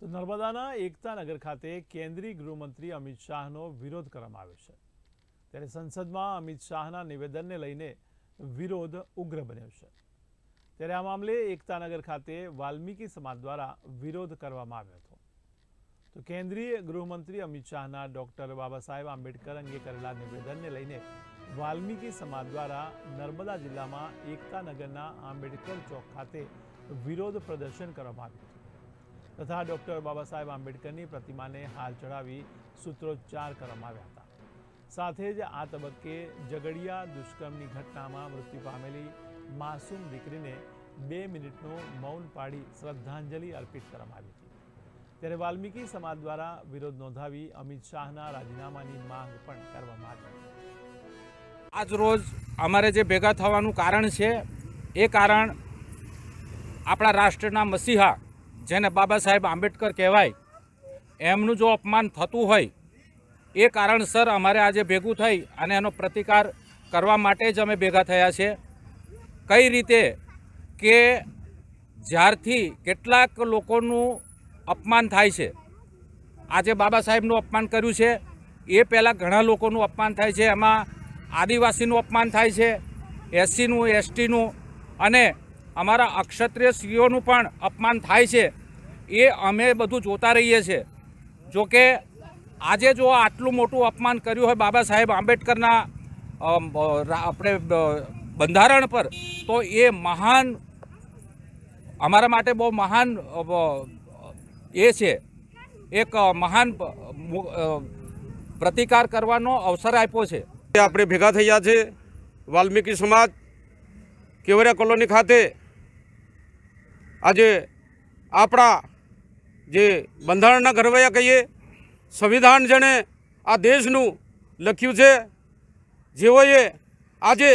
તો નર્મદાના એકતાનગર ખાતે કેન્દ્રીય ગૃહમંત્રી અમિત શાહનો વિરોધ કરવામાં આવ્યો છે. ત્યારે સંસદમાં અમિત શાહના નિવેદનને લઈને વિરોધ ઉગ્ર બન્યો છે. ત્યારે આ મામલે એકતાનગર ખાતે વાલ્મીકી સમાજ દ્વારા વિરોધ કરવામાં આવ્યો હતો. તો કેન્દ્રીય ગૃહમંત્રી અમિત શાહના ડોક્ટર બાબા સાહેબ આંબેડકર અંગે કરેલા નિવેદનને લઈને વાલ્મીકી સમાજ દ્વારા નર્મદા જિલ્લામાં એકતાનગરના આંબેડકર ચોક ખાતે વિરોધ પ્રદર્શન કરવામાં આવ્યું હતું. તથા ડૉક્ટર બાબા સાહેબ આંબેડકરની પ્રતિમાને હાલ ચડાવી સૂત્રોચ્ચાર કરવામાં આવ્યા હતા. સાથે જ આ તબક્કે ઝઘડિયા દુષ્કર્મની ઘટનામાં મૃત્યુ પામેલી માસૂમ દીકરીને બે મિનિટનું મૌન પાડી શ્રદ્ધાંજલિ અર્પિત કરવામાં આવી હતી. ત્યારે વાલ્મીકી સમાજ દ્વારા વિરોધ નોંધાવી અમિત શાહના રાજીનામાની માંગ પણ કરવામાં આવી આજ રોજ અમારે જે ભેગા થવાનું કારણ છે, એ કારણ આપણા રાષ્ટ્રના મસીહા જેને બાબા સાહેબ આંબેડકર કહેવાય, એમનું જો અપમાન થતું હોય, એ કારણસર અમારે આજે ભેગું થઈ અને એનો પ્રતિકાર કરવા માટે જ અમે ભેગા થયા છે. કઈ રીતે કે જ્યારથી કેટલાક લોકોનું અપમાન થાય છે. આજે બાબા સાહેબનું અપમાન કર્યું છે. એ પહેલાં ઘણા લોકોનું અપમાન થાય છે. એમાં આદિવાસીનું અપમાન થાય છે, એસસીનું, એસટીનું અને અમારા અક્ષત્રિય સ્ત્રીઓનું પણ અપમાન થાય છે. એ અમે બધું જોતા રહીએ છીએ. જોકે આજે જો આટલું મોટું અપમાન કર્યું હોય બાબા સાહેબ આંબેડકરના આપણે બંધારણ પર, તો એ મહાન, અમારા માટે બહુ મહાન એ છે. એક મહાન પ્રતિકાર કરવાનો અવસર આપ્યો છે. આપણે ભેગા થયા છે, વાલ્મીકી સમાજ, કેવરિયા કોલોની ખાતે, આજે આપણા જે બંધારણના ઘરવૈયા કહીએ, સંવિધાન જેણે આ દેશનું લખ્યું છે, જેઓએ આજે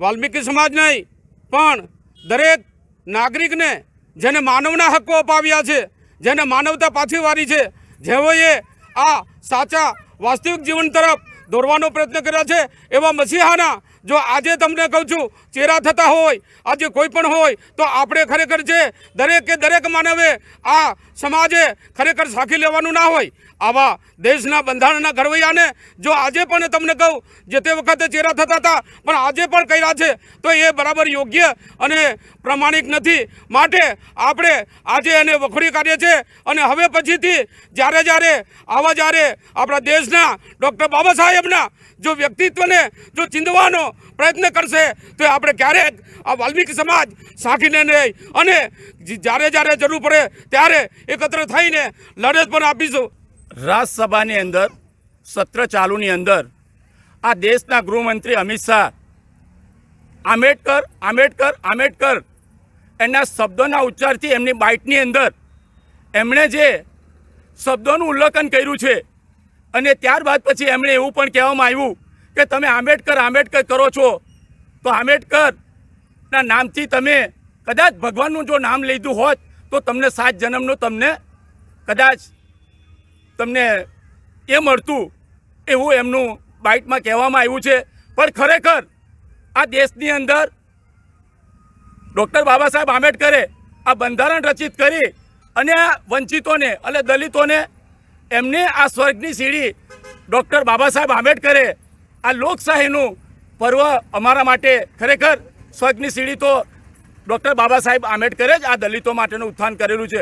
વાલ્મીકી સમાજ નહીં, પણ દરેક નાગરિકને જેને માનવના હક્કો અપાવ્યા છે, જેને માનવતા પાછી વારી છે, જેઓએ આ સાચા વાસ્તવિક જીવન તરફ દોરવાનો પ્રયત્ન કર્યો છે, એવા મસીહાના જો આજે તમને કહું છું, ચેરા થતા હોય, આજે કોઈ પણ હોય, તો આપણે ખરેખર છે દરેકે દરેક માનવે આ સમાજે ખરેખર સાખી લેવાનું ના હોય, આવા દેશના બંધારણના ઘડવૈયાને જો આજે પણ તમને કહું, જે તે વખતે ચેરા થતા હતા, પણ આજે પણ કર્યા છે, તો એ બરાબર યોગ્ય અને પ્રમાણિક નથી. માટે આપણે આજે એને વખોડી કાઢીએ છીએ અને હવે પછીથી જ્યારે જ્યારે, આવા જ્યારે આપણા દેશના ડૉક્ટર બાબા સાહેબના જો વ્યક્તિત્વને જો ચીંધવાનો પ્રયત્ન કરશે, તો આપણે ક્યારેક આ વાલ્મીકી સમાજ સાખીને નહીં અને જ્યારે જ્યારે જરૂર પડે ત્યારે એકત્ર થઈને લડત પણ આપીશું. રાજ્યસભાની અંદર, સત્ર ચાલુની અંદર, આ દેશના ગૃહમંત્રી અમિત શાહ, આંબેડકર આંબેડકર આંબેડકર, એના શબ્દોના ઉચ્ચારથી એમની બાઇટની અંદર એમણે જે શબ્દોનું ઉલ્લેખન કર્યું છે, અને ત્યારબાદ પછી એમણે એવું પણ કહેવામાં આવ્યું કે તમે આંબેડકર આંબેડકર કરો છો, તો આંબેડકરના નામથી તમે કદાચ ભગવાનનું જો નામ લીધું હોત, તો તમને સાત જન્મનું તમને કદાચ તમને એ મળતું એવું એમનું બાઇટમાં કહેવામાં આવ્યું છે. પણ ખરેખર આ દેશની અંદર ડૉક્ટર બાબા સાહેબ આંબેડકરે આ બંધારણ રચિત કરી અને આ વંચિતોને એટલે દલિતોને એમને આ સ્વર્ગની સીડી ડૉક્ટર બાબા સાહેબ આંબેડકરે આ લોકશાહીનું પર્વ અમારા માટે ખરેખર સ્વર્ગની સીડી તો ડૉક્ટર બાબા સાહેબ આંબેડકરે જ આ દલિતો માટેનું ઉત્થાન કરેલું છે.